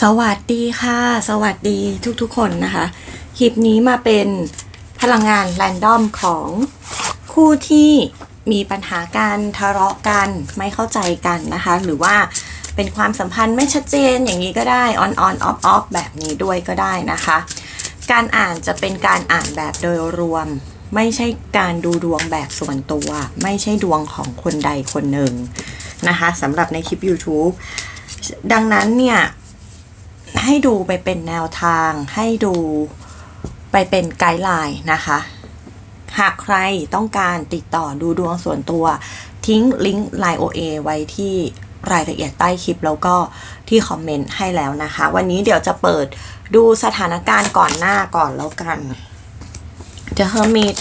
สวัสดีค่ะ สวัสดีทุกๆคนนะคะ คลิปนี้มาเป็นพลังงานแรนดอมของคู่ที่มีปัญหาการทะเลาะกันไม่เข้าใจกันนะคะ หรือว่าเป็นความสัมพันธ์ไม่ชัดเจนอย่างนี้ก็ได้ on on off off แบบนี้ด้วยก็ได้นะคะ การอ่านจะเป็นการอ่านแบบโดยรวม ไม่ใช่การดูดวงแบบส่วนตัว ไม่ใช่ดวงของคนใดคนหนึ่งนะคะสำหรับในคลิป YouTube ดังนั้นเนี่ย ให้ดูไปเป็นแนวทาง ให้ดูไปเป็นไกด์ไลน์นะคะ หากใครต้องการติดต่อดูดวงส่วนตัว ทิ้งลิงก์ Line OA ไว้ที่รายละเอียดใต้คลิปแล้วก็ที่คอมเมนต์ให้แล้วนะคะ วันนี้เดี๋ยวจะเปิดดูสถานการณ์ก่อนหน้าก่อนแล้วกัน The Hermit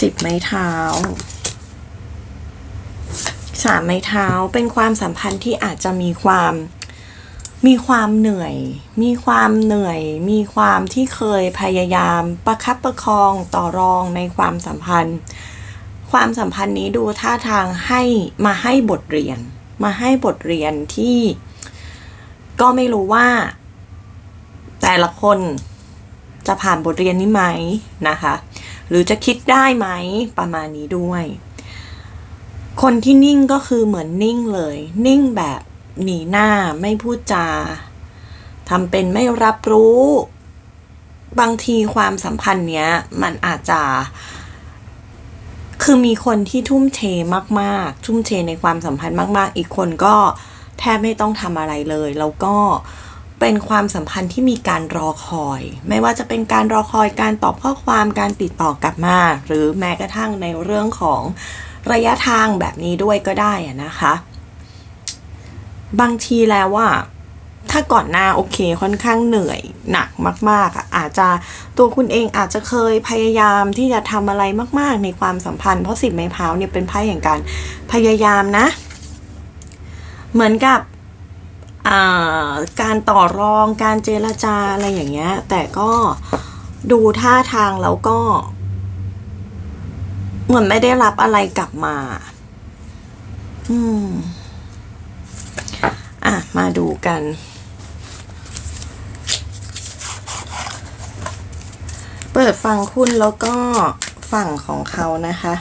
สิบไม้เท้า สามไม้เท้าเป็นความสัมพันธ์ที่อาจจะมีความมีความเหนื่อย มีความเหนื่อย มีความที่เคยพยายามประคับประคองต่อรองในความสัมพันธ์ ความสัมพันธ์นี้ดูท่าทางให้มาให้บทเรียน มาให้บทเรียนที่ ก็ไม่รู้ว่า แต่ละคนจะผ่านบทเรียนนี้ไหมนะคะ หรือจะคิดได้ไหมประมาณนี้ด้วย คนที่นิ่งก็คือเหมือนนิ่งเลย นิ่งแบบหนีหน้าไม่พูดจาทำเป็นไม่รับรู้ บางทีความสัมพันธ์เนี้ย มันอาจจะ คือมีคนที่ทุ่มเทมาก ๆ ทุ่มเทในความสัมพันธ์มาก ๆ อีกคนก็แทบไม่ต้องทำอะไรเลย แล้วก็เป็นความสัมพันธ์ที่มีการรอคอย ไม่ว่าจะเป็นการรอคอยการตอบข้อความการติดต่อกลับมา หรือแม้กระทั่งในเรื่องของ ระยะทางแบบนี้ด้วยก็ได้นะคะ บางทีแล้วว่าถ้าก่อนหน้าโอเคค่อนข้างเหนื่อยหนักมาก ๆอะอาจจะตัวคุณเองอาจจะเคยพยายามที่จะทำอะไรมาก ๆ ในความสัมพันธ์เพราะสิบไม้เท้าเนี่ยเป็นไพ่แห่งการพยายามนะ เหมือนกับการต่อรองการเจรจาอะไรอย่างเงี้ยแต่ก็ดูท่าทางแล้วก็ เหมือนไม่ได้รับอะไรกลับมา อืม อะ มาดูกัน เปิดฝั่งคุณแล้วก็ฝั่งของเขานะคะ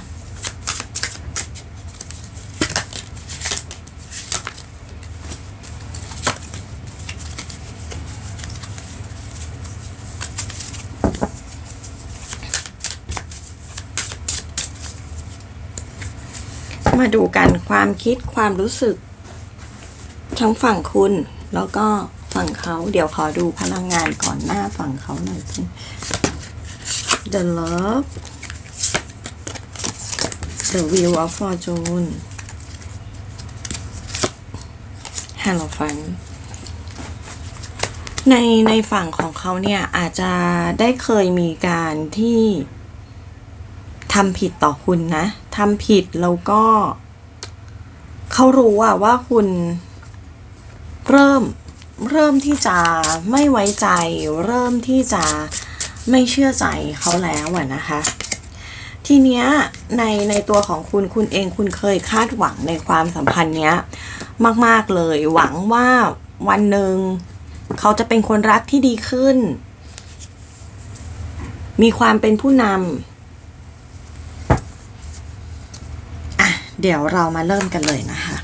มาดูกันความคิดความรู้สึก ทั้งฝั่งคุณ แล้วก็ฝั่งเขาเดี๋ยวขอดูพลังงานก่อนหน้าฝั่งเขาหน่อยสิ The Love The Wheel of Fortune Hello Fun ในในฝั่งของเขาเนี่ยอาจจะได้เคยมีการที่ ทำผิดต่อคุณนะทำผิดแล้วก็เขารู้อะว่าคุณเริ่มเริ่มที่จะไม่ไว้ใจ เริ่มที่จะไม่เชื่อใจเขาแล้วอะนะคะ ทีเนี้ยในในตัวของคุณคุณเองคุณเคยคาดหวังในความสัมพันธ์เนี้ย มาก ๆ เลย หวังว่าวันหนึ่งเขาจะเป็นคนรักที่ดีขึ้น มีความเป็นผู้นำอะ เดี๋ยวเรามาเริ่มกันเลยนะคะ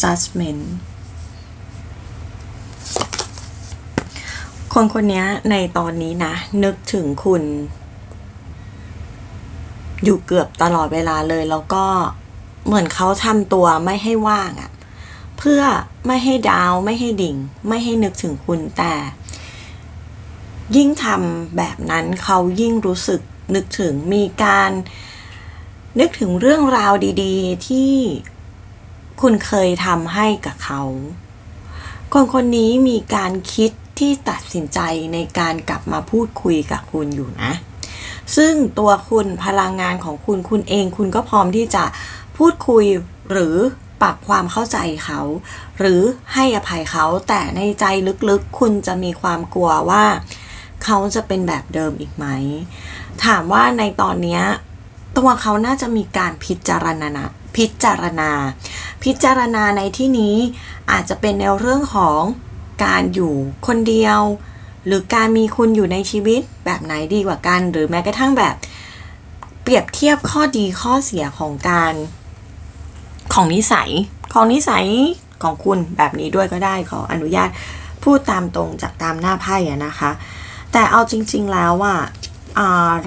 judgment คนคนนี้ในตอนนี้นะ นึกถึงคุณ อยู่เกือบตลอดเวลาเลยแล้วก็เหมือนเขาทำตัวไม่ให้ว่างอะ่ะ เพื่อไม่ให้ดาวไม่ให้ดิ่ง ไม่ให้นึกถึงคุณแต่ ยิ่งทำแบบนั้นเขายิ่งรู้สึกนึกถึงมีการ นึกถึงเรื่องราวดีๆ ที่คุณเคยทำให้กับเขา คนคนนี้มีการคิดที่ตัดสินใจในการกลับมาพูดคุยกับคุณอยู่นะ ซึ่งตัวคุณพลังงานของคุณคุณเอง คุณก็พร้อมที่จะพูดคุยหรือปรับความเข้าใจเขา หรือให้อภัยเขาแต่ในใจลึกๆ คุณจะมีความกลัวว่า เขาจะเป็นแบบเดิมอีกไหม ถามว่าในตอนนี้ ตัวเขาน่าจะมีการพิจารณาพิจารณา พิจารณาในที่นี้อาจจะเป็นในเรื่องของการอยู่คนเดียว หรือการมีคุณอยู่ในชีวิตแบบไหนดีกว่ากัน หรือแม้กระทั่งแบบเปรียบเทียบข้อดีข้อเสียของการของนิสัยของนิสัยของคุณแบบนี้ด้วยก็ได้ขออนุญาตพูดตามตรงจากตามหน้าไพ่ะนะคะ แต่เอาจริง ๆ แล้วอะ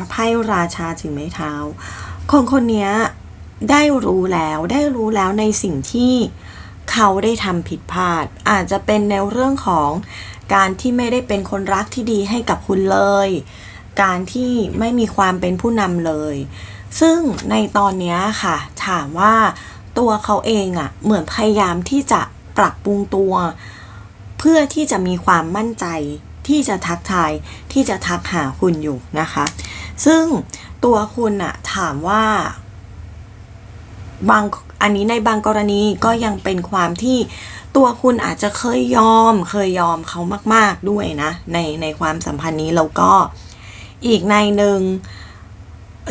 ไพ่ราชาถึงไม้เท้า คนคนนี้ได้รู้แล้วได้รู้แล้วในสิ่งที่เขาได้ทำผิดพลาด อาจจะเป็นในเรื่องของการที่ไม่ได้เป็นคนรักที่ดีให้กับคุณเลย การที่ไม่มีความเป็นผู้นำเลย ซึ่งในตอนนี้ค่ะ ถามว่าตัวเขาเองอะ่ะ เหมือนพยายามที่จะปรับปรุงตัว เพื่อที่จะมีความมั่นใจ ที่จะทักทายที่จะทักหาคุณอยู่นะคะ ซึ่งตัวคุณอะถามว่าบางอันนี้ในบางกรณีก็ยังเป็นความที่ตัวคุณอาจจะเคยยอม เคยยอมเขามาก ๆด้วยนะ ในในความสัมพันธ์นี้แล้วก็อีกในหนึ่ง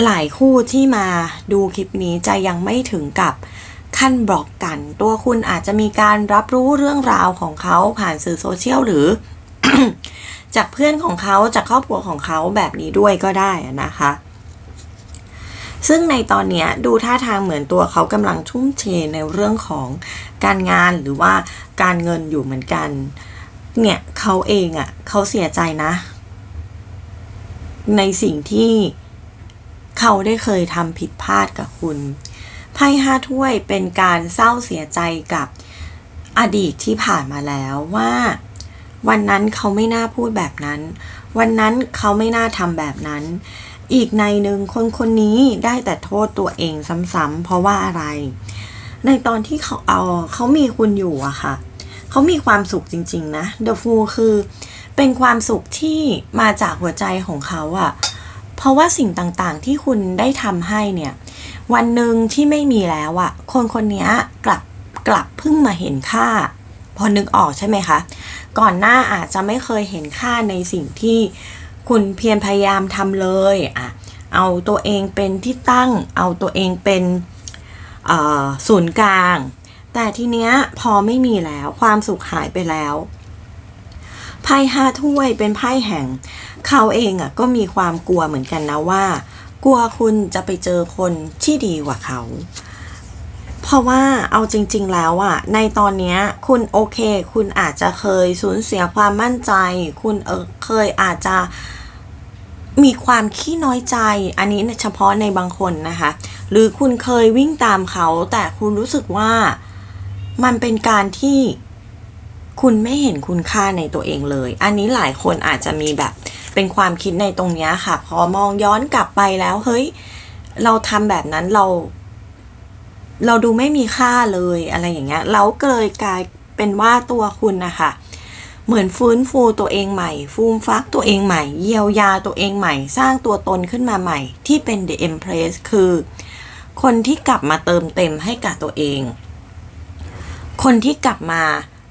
หลายคู่ที่มาดูคลิปนี้จะยังไม่ถึงกับขั้นบล็อกกัน ตัวคุณอาจจะมีการรับรู้เรื่องราวของเขาผ่านสื่อโซเชียลหรือ จากเพื่อนของเขาจากครอบครัวของเขาแบบนี้ด้วยก็ได้นะคะ ซึ่งในตอนนี้ดูท่าทางเหมือนตัวเขากำลังทุ่มเทในเรื่องของการงานหรือว่าการเงินอยู่เหมือนกัน เนี่ยเขาเองอะ่ะเขาเสียใจนะ ในสิ่งที่เขาได้เคยทำผิดพลาดกับคุณไพ่ห้าถ้วยเป็นการเศร้าเสียใจกับอดีตที่ผ่านมาแล้วว่า วันนั้นเขาไม่น่าพูดแบบนั้น วันนั้นเขาไม่น่าทำแบบนั้น อีกในหนึ่งคนคนนี้ได้แต่โทษตัวเองซ้ำๆเพราะว่าอะไร ในตอนที่เขาเอาเขามีคุณอยู่อะค่ะ เขามีความสุขจริง ๆ นะ The Fool คือเป็นความสุขที่มาจากหัวใจของเขาอะเพราะว่าสิ่งต่างๆที่คุณได้ทำให้เนี่ย วันหนึ่งที่ไม่มีแล้วอะคนคนนี้กลับกลับเพิ่งมาเห็นค่า พอนึกออกใช่ไหมคะ ก่อนหน้าอาจจะไม่เคยเห็นค่าในสิ่งที่คุณเพียรพยายามทำเลยอะเอาตัวเองเป็นที่ตั้ง เอาตัวเองเป็นศูนย์กลาง แต่ทีเนี้ยพอไม่มีแล้วความสุขหายไปแล้วไพ่ห้าถ้วยเป็นไพ่แห่ง เขาเองอะก็มีความกลัวเหมือนกันนะว่า กลัวคุณจะไปเจอคนที่ดีกว่าเขา เพราะว่าเอาจริง ๆ แล้วอะในตอนนี้คุณโอเค คุณอาจจะเคยสูญเสียความมั่นใจ คุณเออเคยอาจจะมีความขี้น้อยใจ อันนี้เฉพาะในบางคนนะคะ หรือคุณเคยวิ่งตามเขา แต่คุณรู้สึกว่ามันเป็นการที่คุณไม่เห็นคุณค่าในตัวเองเลย อันนี้หลายคนอาจจะมีแบบเป็นความคิดในตรงนี้ค่ะ พอมองย้อนกลับไปแล้ว เฮ้ย เราทำแบบนั้นเรา เราดูไม่มีค่าเลยอะไรอย่างเงี้ยแล้วเกิดกลายเป็นว่าตัวคุณนะคะเหมือนฟื้นฟูตัวเองใหม่ ฟูมฟักตัวเองใหม่ เยียวยาตัวเองใหม่ สร้างตัวตนขึ้นมาใหม่ ที่เป็น The Empress คือ คนที่กลับมาเติมเต็มให้กับตัวเอง คนที่กลับมา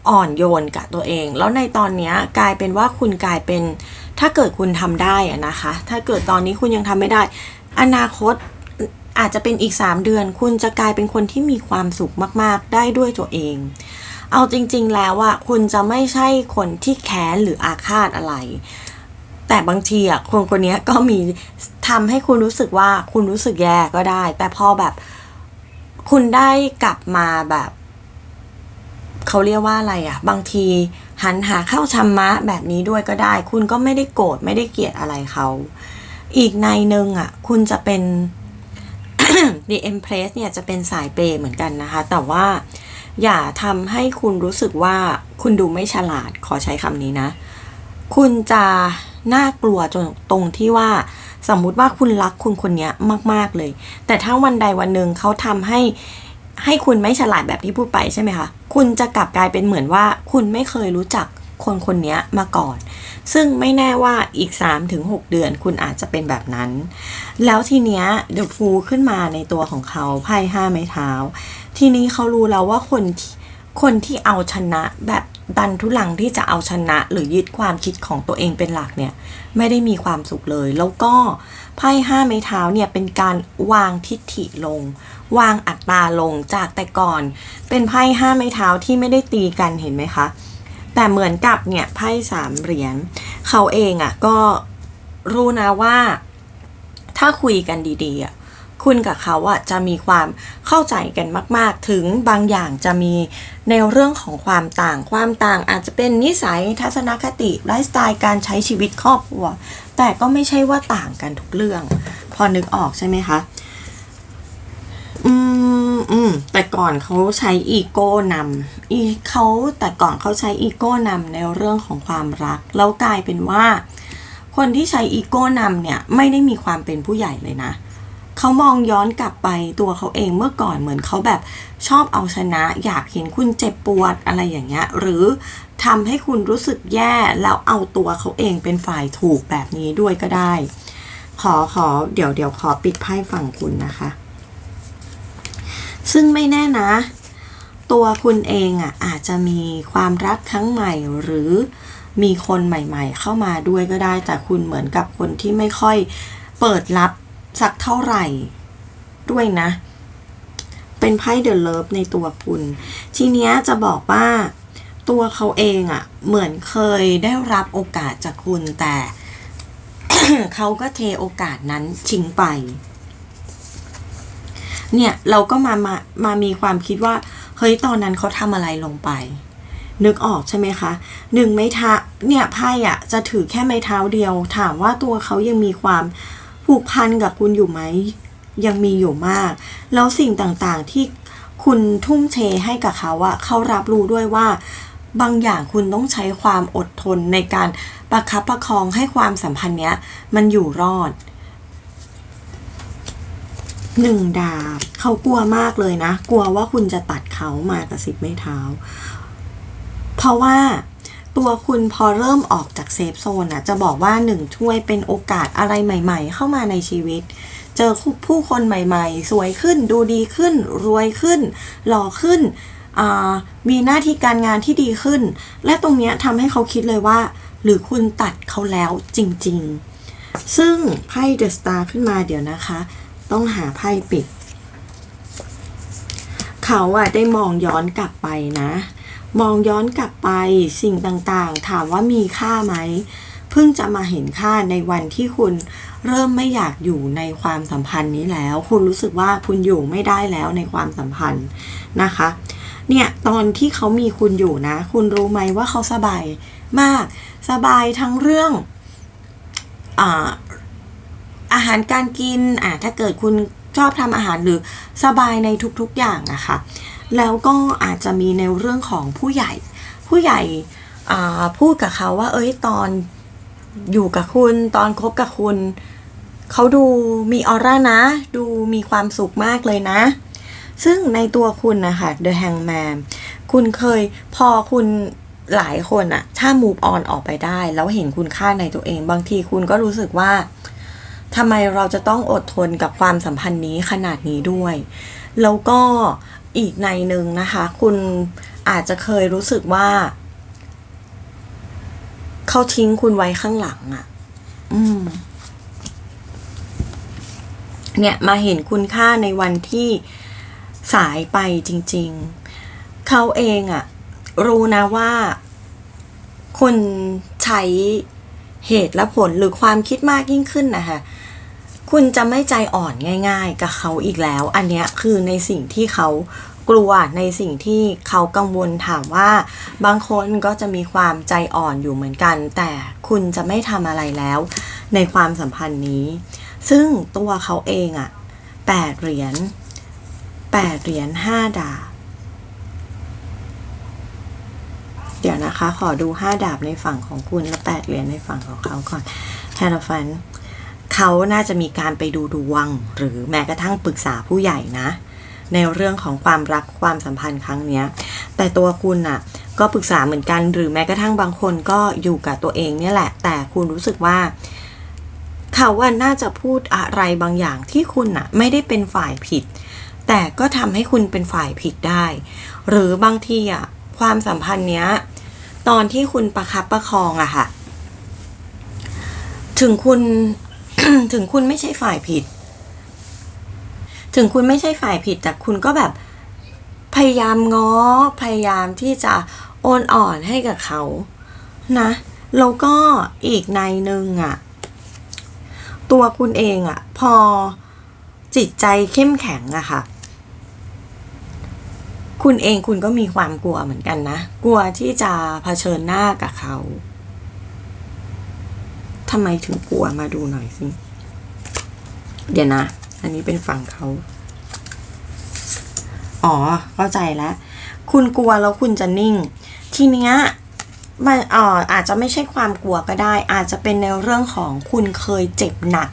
อ่อนโยนกับตัวเอง แล้วในตอนนี้กลายเป็นว่าคุณกลายเป็น ถ้าเกิดคุณทำได้นะคะ ถ้าเกิดตอนนี้คุณยังทำไม่ได้ อนาคต อาจจะเป็นอีก 3 เดือน คุณจะกลายเป็นคนที่มีความสุขมาก ๆ ได้ด้วยตัวเอง เอาจริง ๆ แล้วอะคุณจะไม่ใช่คนที่แค้นหรืออาฆาตอะไร แต่บางทีอะคนคนนี้ก็มีทำให้คุณรู้สึกว่าคุณรู้สึกแย่ก็ได้ แต่พอแบบ คุณได้กลับมาแบบเขาเรียกว่าอะไรอะ่ะบางทีหันหาเข้าชัมมะแบบนี้ด้วยก็ได้ คุณก็ไม่ได้โกรธไม่ได้เกลียดอะไรเขา อีกในหนึ่งอะคุณจะเป็น The Empress เนี่ยจะเป็นสายเปย์เหมือนกันนะคะ แต่ว่าอย่าทำให้คุณรู้สึกว่าคุณดูไม่ฉลาดขอใช้คำนี้นะ คุณจะน่ากลัวจนตรงที่ว่าสมมุติว่าคุณรักคุณคนนี้มาก ๆเลย แต่ถ้าวันใดวันหนึ่งเขาทำให้ให้คุณไม่ฉลาดแบบที่พูดไปใช่ไหมคะ คุณจะกลับกลายเป็นเหมือนว่า คุณไม่เคยรู้จัก คนคนนี้มาก่อน ซึ่งไม่แน่ว่าอีก 3-6 เดือนคุณอาจจะเป็นแบบนั้น แล้วทีเนี้ยเดอะฟูขึ้นมาในตัวของเขาไพ่ห้าไม้เท้า ทีนี้เขารู้แล้วว่าคนคนที่เอาชนะแบบดันทุลังที่จะเอาชนะหรือยึดความคิดของตัวเองเป็นหลักเนี่ย ไม่ได้มีความสุขเลย แล้วก็ไพ่ห้าไม้เท้าเนี่ยเป็นการวางทิฐิลง วางอัตราลงจากแต่ก่อน เป็นไพ่ห้าไม้เท้าที่ไม่ได้ตีกันเห็นไหมคะ แต่เหมือนกับเนี่ยไพ่สามเหรียญเขาเองอะ่ะก็รู้นะว่าถ้าคุยกันดีๆอะคุณกับเขาอะจะมีความเข้าใจกันมาก ๆ ถึงบางอย่างจะมีในเรื่องของความต่าง ความต่างอาจจะเป็นนิสัยทัศนคติไลฟ์สไตล์การใช้ชีวิตครอบครัว แต่ก็ไม่ใช่ว่าต่างกันทุกเรื่อง พอนึกออกใช่ไหมคะ อืมแต่ก่อนเขาใช้อีโก้นำอีเขาแต่ก่อนเขาใช้อีโก้นำในเรื่องของความรัก แล้วกลายเป็นว่า คนที่ใช้อีโก้นำเนี่ยไม่ได้มีความเป็นผู้ใหญ่เลยนะเขามองย้อนกลับไปตัวเขาเองเมื่อก่อนเหมือนเขาแบบชอบเอาชนะ อยากเห็นคุณเจ็บปวดอะไรอย่างเงี้ย หรือทำให้คุณรู้สึกแย่แล้วเอาตัวเขาเองเป็นฝ่ายถูกแบบนี้ด้วยก็ได้ ขอขอเดี๋ยวเดี๋ยวขอปิดไพ่ฝั่งคุณนะคะ ซึ่งไม่แน่นะ ตัวคุณเองอะอาจจะมีความรักครั้งใหม่หรือมีคนใหม่ๆ เข้ามาด้วยก็ได้ แต่คุณเหมือนกับคนที่ไม่ค่อยเปิดรับสักเท่าไหร่ด้วยนะ เป็นไพ่เดอะเลิฟในตัวคุณ ทีเนี้ยจะบอกว่าตัวเขาเองอะ่ะ เหมือนเคยได้รับโอกาสจากคุณแต่ เขาก็เทโอกาสนั้นทิ้งไป เนี่ยเราก็มามามามีความคิดว่า เฮ้ยตอนนั้นเขาทำอะไรลงไป นึกออกใช่ไหมคะหนึ่งไม้เท้าเนี่ยไพ่อะจะถือแค่ไม้เท้าเดียว ถามว่าตัวเขายังมีความผูกพันกับคุณอยู่ไหมยังมีอยู่มาก แล้วสิ่งต่างๆที่คุณทุ่มเทให้กับเขาอะเขารับรู้ด้วยว่า บางอย่างคุณต้องใช้ความอดทนในการประคับประคองให้ความสัมพันธ์เนี้ยมันอยู่รอด หนึ่งดาบเขากลัวมากเลยนะ กลัวว่าคุณจะตัดเขามากับสิบไม้เท้า เพราะว่าตัวคุณพอเริ่มออกจากเซฟโซนอะจะบอกว่าหนึ่งช่วยเป็นโอกาสอะไรใหม่ ๆ เข้ามาในชีวิต เจอผู้คนใหม่ๆ สวยขึ้นดูดีขึ้น รวยขึ้น หล่อขึ้น มีหน้าที่การงานที่ดีขึ้น และตรงเนี้ยทำให้เขาคิดเลยว่า หรือคุณตัดเขาแล้วจริง ๆ ซึ่งไพ่เดอะสตาร์ขึ้นมาเดี๋ยวนะคะ ต้องหาไพ่ปิด เขาอะได้มองย้อนกลับไปนะ มองย้อนกลับไปสิ่งต่างๆ ถามว่ามีค่าไหมเพิ่งจะมาเห็นค่าในวันที่คุณเริ่มไม่อยากอยู่ในความสัมพันธ์นี้แล้ว คุณรู้สึกว่าคุณอยู่ไม่ได้แล้วในความสัมพันธ์นะคะ เนี่ยตอนที่เขามีคุณอยู่นะ คุณรู้ไหมว่าเขาสบายมาก สบายทั้งเรื่องอ่า อาหารการกินอ่าถ้าเกิดคุณชอบทำอาหารหรือสบายในทุกๆอย่างอะคะ แล้วก็อาจจะมีในเรื่องของผู้ใหญ่ ผู้ใหญ่พูดกับเขาว่า เอ้ยตอนอยู่กับคุณตอนคบกับคุณ เขาดูมีออร่านะ ดูมีความสุขมากเลยนะ ซึ่งในตัวคุณนะคะ The Hangman คุณเคยพอคุณหลายคนอะถ้า move on ออกไปได้ แล้วเห็นคุณค่าในตัวเอง บางทีคุณก็รู้สึกว่า ทำไมเราจะต้องอดทนกับความสัมพันธ์นี้ขนาดนี้ด้วย แล้วก็อีกในหนึ่งนะคะ คุณอาจจะเคยรู้สึกว่า เขาทิ้งคุณไว้ข้างหลังอะ่ะ อืม เนี่ยมาเห็นคุณค่าในวันที่สายไปจริง ๆ เขาเองอะ่ะ รู้นะว่าคนใช้เหตุและผลหรือความคิดมากยิ่งขึ้นนะคะ คุณจะไม่ใจอ่อนง่าย ๆ กับเขาอีกแล้ว อันเนี้ยคือในสิ่งที่เขากลัวในสิ่งที่เขากังวลถามว่า บางคนก็จะมีความใจอ่อนอยู่เหมือนกัน แต่คุณจะไม่ทำอะไรแล้ว ในความสัมพันธ์นี้ ซึ่งตัวเขาเองอะแปดเหรียญแปดเหรียญห้าดาบเดี๋ยวนะคะ ขอดูห้าดาบในฝั่งของคุณและแปดเหรียญในฝั่งของเขาก่อนแทนฟัน เขาน่าจะมีการไปดูดวง หรือแม้กระทั่งปรึกษาผู้ใหญ่นะ ในเรื่องของความรักความสัมพันธ์ครั้งเนี้ย แต่ตัวคุณน่ะก็ปรึกษาเหมือนกัน หรือแม้กระทั่งบางคนก็อยู่กับตัวเองเนี่ยแหละ แต่คุณรู้สึกว่า เขาว่าน่าจะพูดอะไรบางอย่างที่คุณน่ะไม่ได้เป็นฝ่ายผิด แต่ก็ทำให้คุณเป็นฝ่ายผิดได้ หรือบางทีอะความสัมพันธ์เนี้ยตอนที่คุณประคับประคองอะค่ะ ถึงคุณ ถึงคุณไม่ใช่ฝ่ายผิด ถึงคุณไม่ใช่ฝ่ายผิด แต่คุณก็แบบพยายามง้อพยายามที่จะโอนอ่อนให้กับเขานะแล้วก็อีกในหนึ่งอะตัวคุณเองอะพอจิตใจเข้มแข็งอะค่ะ คุณเองคุณก็มีความกลัวเหมือนกันนะ กลัวที่จะเผชิญหน้ากับเขา ทำไมถึงกลัวมาดูหน่อยสิเดี๋ยวนะ อันนี้เป็นฝั่งเขา อ๋อ เข้าใจแล้ว คุณกลัวแล้วคุณจะนิ่ง ทีเนี้ยมันอ่ออาจจะไม่ใช่ความกลัวก็ได้ อาจจะเป็นในเรื่องของคุณเคยเจ็บหนัก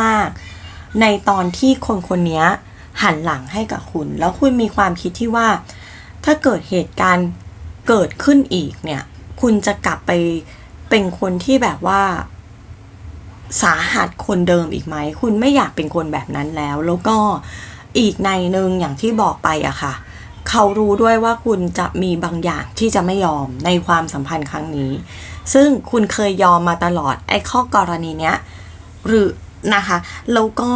มากๆ ในตอนที่คนคนนี้หันหลังให้กับคุณ แล้วคุณมีความคิดที่ว่า ถ้าเกิดเหตุการณ์เกิดขึ้นอีกเนี่ย คุณจะกลับไปเป็นคนที่แบบว่า สาหัสคนเดิมอีกไหม คุณไม่อยากเป็นคนแบบนั้นแล้ว แล้วก็อีกในหนึ่งอย่างที่บอกไปอะค่ะ เขารู้ด้วยว่าคุณจะมีบางอย่างที่จะไม่ยอมในความสัมพันธ์ครั้งนี้ ซึ่งคุณเคยยอมมาตลอดไอ้ข้อกรณีเนี้ยหรือนะคะ แล้วก็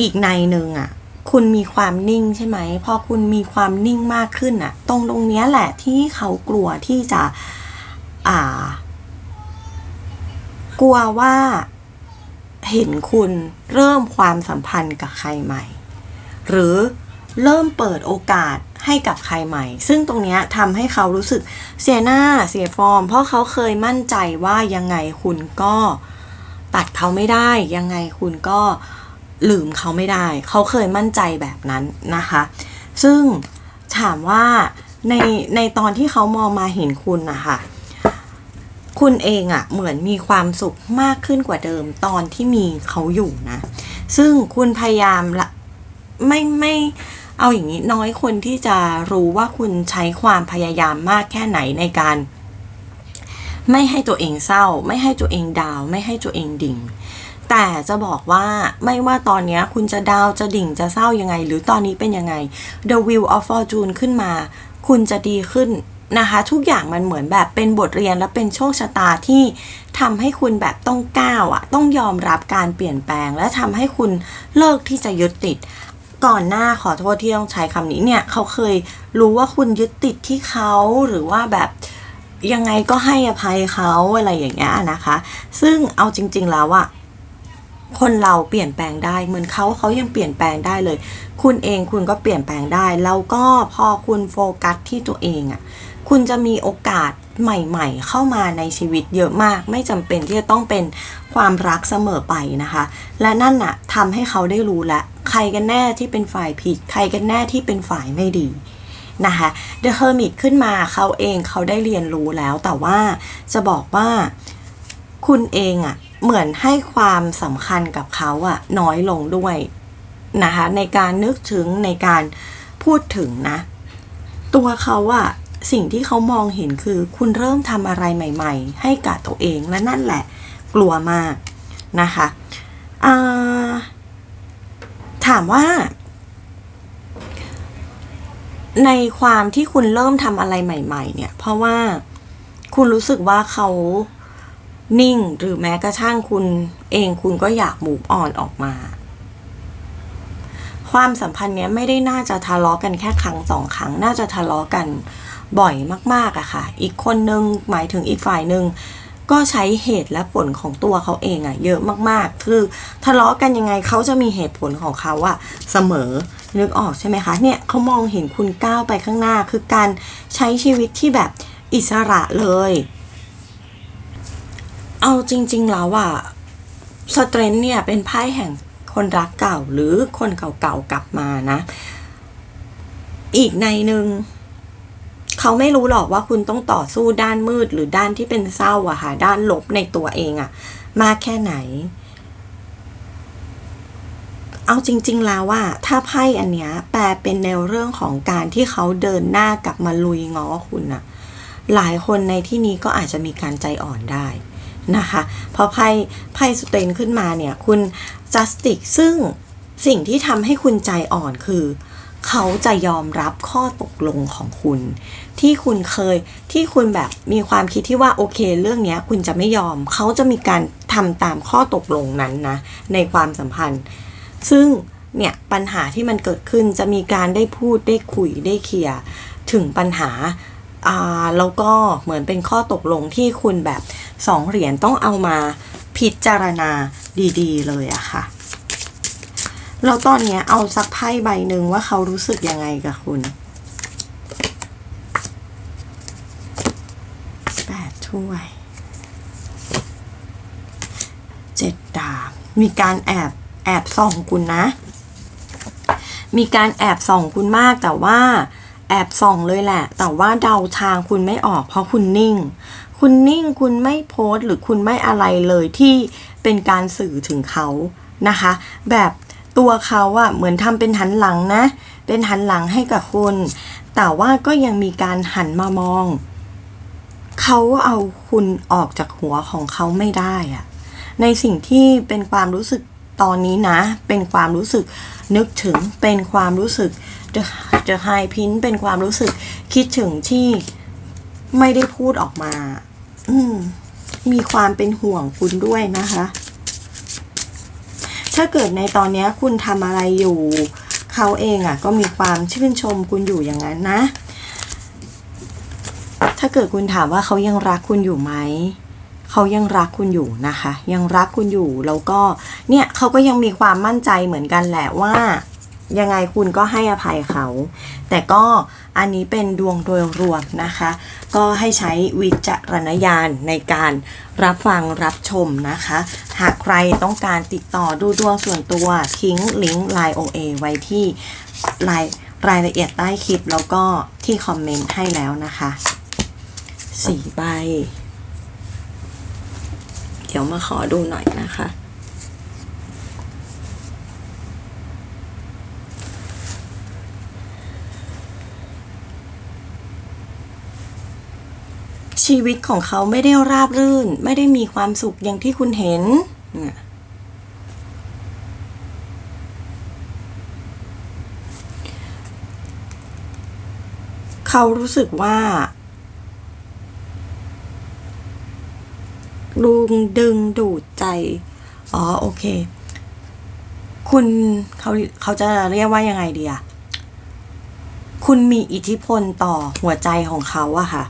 อีกในหนึ่งอะคุณมีความนิ่งใช่ไหม พอคุณมีความนิ่งมากขึ้นอะตรงตรงเนี้ยแหละที่เขากลัวที่จะ อ่ากลัวว่า เห็นคุณเริ่มความสัมพันธ์กับใครใหม่ หรือเริ่มเปิดโอกาสให้กับใครใหม่ ซึ่งตรงนี้ทำให้เขารู้สึกเสียหน้าเสียฟอร์ม เพราะเขาเคยมั่นใจว่ายังไงคุณก็ตัดเขาไม่ได้ ยังไงคุณก็ลืมเขาไม่ได้ เขาเคยมั่นใจแบบนั้นนะคะ ซึ่งถามว่าในในตอนที่เขามองมาเห็นคุณนะคะ คุณเองอะเหมือนมีความสุขมากขึ้นกว่าเดิมตอนที่มีเขาอยู่นะ ซึ่งคุณพยายามละไม่ไม่เอาอย่างนี้น้อยคนที่จะรู้ว่าคุณใช้ความพยายามมากแค่ไหนในการ ไม่ให้ตัวเองเศร้า ไม่ให้ตัวเองดาว ไม่ให้ตัวเองดิ่ง แต่จะบอกว่าไม่ว่าตอนนี้คุณจะดาวจะดิ่งจะเศร้ายังไง หรือตอนนี้เป็นยังไง The Wheel of Fortune ขึ้นมา คุณจะดีขึ้น นะคะ ทุกอย่างมันเหมือนแบบเป็นบทเรียนและเป็นโชคชะตาที่ทำให้คุณแบบต้องก้าวอะต้องยอมรับการเปลี่ยนแปลง และทำให้คุณเลิกที่จะยึดติดก่อนหน้าขอโทษที่ต้องใช้คำนี้เนี่ยเขาเคยรู้ว่าคุณยึดติดที่เขาหรือว่าแบบยังไงก็ให้อภัยเขาอะไรอย่างเงี้ยนะคะ ซึ่งเอาจริง ๆแล้วอะคนเราเปลี่ยนแปลงได้เหมือนเขาเขายังเปลี่ยนแปลงได้เลย คุณเองคุณก็เปลี่ยนแปลงได้ แล้วก็พอคุณโฟกัสที่ตัวเองอะ คุณจะมีโอกาสใหม่ๆ เข้ามาในชีวิตเยอะมาก ไม่จำเป็นที่จะต้องเป็นความรักเสมอไปนะคะ และนั่นน่ะทำให้เขาได้รู้แล้วใครกันแน่ที่เป็นฝ่ายผิด ใครกันแน่ที่เป็นฝ่ายไม่ดีนะคะ The Hermit ขึ้นมาเขาเองเขาได้เรียนรู้แล้วแต่ว่าจะบอกว่าคุณเองอะ่ะเหมือนให้ความสำคัญกับเขาอะ่ะน้อยลงด้วยนะคะในการนึกถึงในการพูดถึงนะ ตัวเขาอะ สิ่งที่เขามองเห็นคือ คุณเริ่มทำอะไรใหม่ ๆ ให้กับตัวเองและนั่นแหละ กลัวมากนะคะาถามว่า ในความที่คุณเริ่มทำอะไรใหม่ ๆ เนี่ย เพราะว่าคุณรู้สึกว่าเขานิ่งหรือแม้กระทั่งคุณเองคุณก็อยากหมูฟออนออกมา ความสัมพันธ์เนี้ยไม่ได้น่าจะทะเลาะกันแค่ครั้งสองครั้ง น่าจะทะเลาะกัน บ่อยมากๆอะค่ะ อีกคนนึงหมายถึงอีกฝ่ายหนึ่งก็ใช้เหตุและผลของตัวเขาเองอะเยอะมากๆ คือทะเลาะกันยังไงเขาจะมีเหตุผลของเขาอะเสมอนึกออกใช่ไหมคะเนี่ยเขามองเห็นคุณก้าวไปข้างหน้า คือการใช้ชีวิตที่แบบอิสระเลย เอาจริง ๆ แล้วอะสเตรนเนี่ยเป็นไพ่แห่งคนรักเก่าหรือคนเก่าๆกลับมานะ อีกในหนึ่ง เขาไม่รู้หรอกว่าคุณต้องต่อสู้ด้านมืดหรือด้านที่เป็นเศร้าอะค่ะ ด้านลบในตัวเองอะมากแค่ไหน เอาจริง ๆ แล้วว่า ถ้าไพ่อันเนี้ยแปลเป็นแนวเรื่องของการที่เขาเดินหน้ากลับมาลุยง้อคุณอะหลายคนในที่นี้ก็อาจจะมีการใจอ่อนได้นะคะพอไพ่ไพ่สเตนขึ้นมาเนี่ย คุณจัสติกซึ่งสิ่งที่ทำให้คุณใจอ่อนคือ เขาจะยอมรับข้อตกลงของคุณ ที่คุณเคยที่คุณแบบมีความคิดที่ว่าโอเค เรื่องนี้คุณจะไม่ยอม เขาจะมีการทำตามข้อตกลงนั้นนะในความสัมพันธ์ ซึ่งเนี่ยปัญหาที่มันเกิดขึ้นจะมีการได้พูดได้คุยได้เคลียร์ถึงปัญหาอ่าแล้วก็เหมือนเป็นข้อตกลงที่คุณแบบสองเหรียญต้องเอามาพิจารณาดี ๆ เลยอะค่ะ แล้วตอนเนี้ยเอาสักไพ่ใบหนึ่งว่าเขารู้สึกยังไงกับคุณแปดถ้วยเจ็ดดาบมีการแอบแอบส่องคุณนะ มีการแอบส่องคุณมากแต่ว่าแอบส่องเลยแหละ แต่ว่าเดาทางคุณไม่ออก เพราะคุณนิ่ง คุณนิ่งคุณไม่โพสต์หรือคุณไม่อะไรเลยที่เป็นการสื่อถึงเขานะคะ แบบ ตัวเขาอะเหมือนทำเป็นหันหลังนะ เป็นหันหลังให้กับคุณ แต่ว่าก็ยังมีการหันมามอง เขาเอาคุณออกจากหัวของเขาไม่ได้อะในสิ่งที่เป็นความรู้สึกตอนนี้นะ เป็นความรู้สึกนึกถึง เป็นความรู้สึกจะจะไฮพินเป็นความรู้สึกคิดถึงที่ไม่ได้พูดออกมา อืมมีความเป็นห่วงคุณด้วยนะคะ ถ้าเกิดในตอนนี้คุณทำอะไรอยู่ เขาเองอะก็มีความชื่นชมคุณอยู่อย่างนั้นนะ ถ้าเกิดคุณถามว่าเขายังรักคุณอยู่ไหมเขายังรักคุณอยู่นะคะ ยังรักคุณอยู่แล้วก็เนี่ยเขาก็ยังมีความมั่นใจเหมือนกันแหละว่า ยังไงคุณก็ให้อภัยเขา แต่ก็อันนี้เป็นดวงโดยรวมนะคะ ก็ให้ใช้วิจารณญาณในการรับฟังรับชมนะคะ หากใครต้องการติดต่อดูดวงส่วนตัว ทิ้งลิงก์ Line OA ไว้ที่รายรายละเอียดใต้คลิปแล้วก็ที่คอมเมนต์ให้แล้วนะคะสี่ใบ เดี๋ยวมาขอดูหน่อยนะคะ ชีวิตของเขาไม่ได้ราบรื่น ไม่ได้มีความสุขอย่างที่คุณเห็นเขารู้สึกว่าลุงดึงดูดใจ อ๋อ โอเค คุณเขาเขาจะเรียกว่ายังไงดีอะคุณมีอิทธิพลต่อหัวใจของเขาอะค่ะ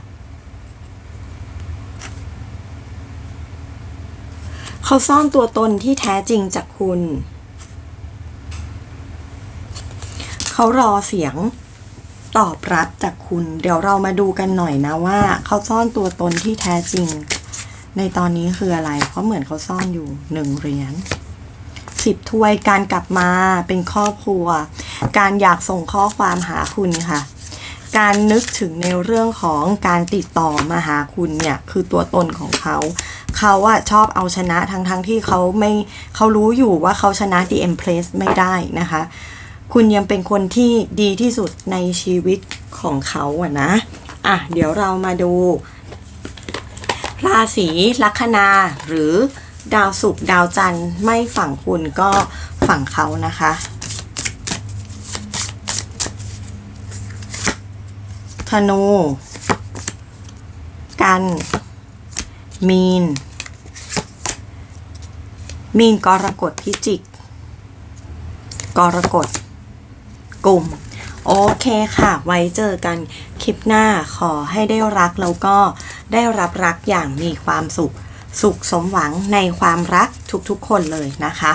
เขาซ่อนตัวตนที่แท้จริงจากคุณ เขารอเสียงตอบรับจากคุณ เดี๋ยวเรามาดูกันหน่อยนะว่า เขาซ่อนตัวตนที่แท้จริง ในตอนนี้คืออะไร เพราะเหมือนเขาซ่อนอยู่หนึ่งเหรียญสิบถ้วยการกลับมาเป็นครอบครัว การอยากส่งข้อความหาคุณค่ะ การนึกถึงในเรื่องของการติดต่อมาหาคุณเนี่ย คือตัวตนของเขา เขาอะชอบเอาชนะทั้งทั้งที่เขาไม่เขารู้อยู่ว่าเขาชนะ The Empress ไม่ได้นะคะ คุณยังเป็นคนที่ดีที่สุดในชีวิตของเขาอะนะ อะ เดี๋ยวเรามาดู ราศีลัคนาหรือดาวศุกร์ดาวจันทร์ไม่ฝั่งคุณก็ฝั่งเขานะคะธนู กัน มีน มีนกรกฎพิจิก กรกฎกลุ่ม โอเคค่ะ ไว้เจอกันคลิปหน้าขอให้ได้รักแล้วก็ได้รับรักอย่างมีความสุข สุขสมหวังในความรักทุกๆคนเลยนะคะ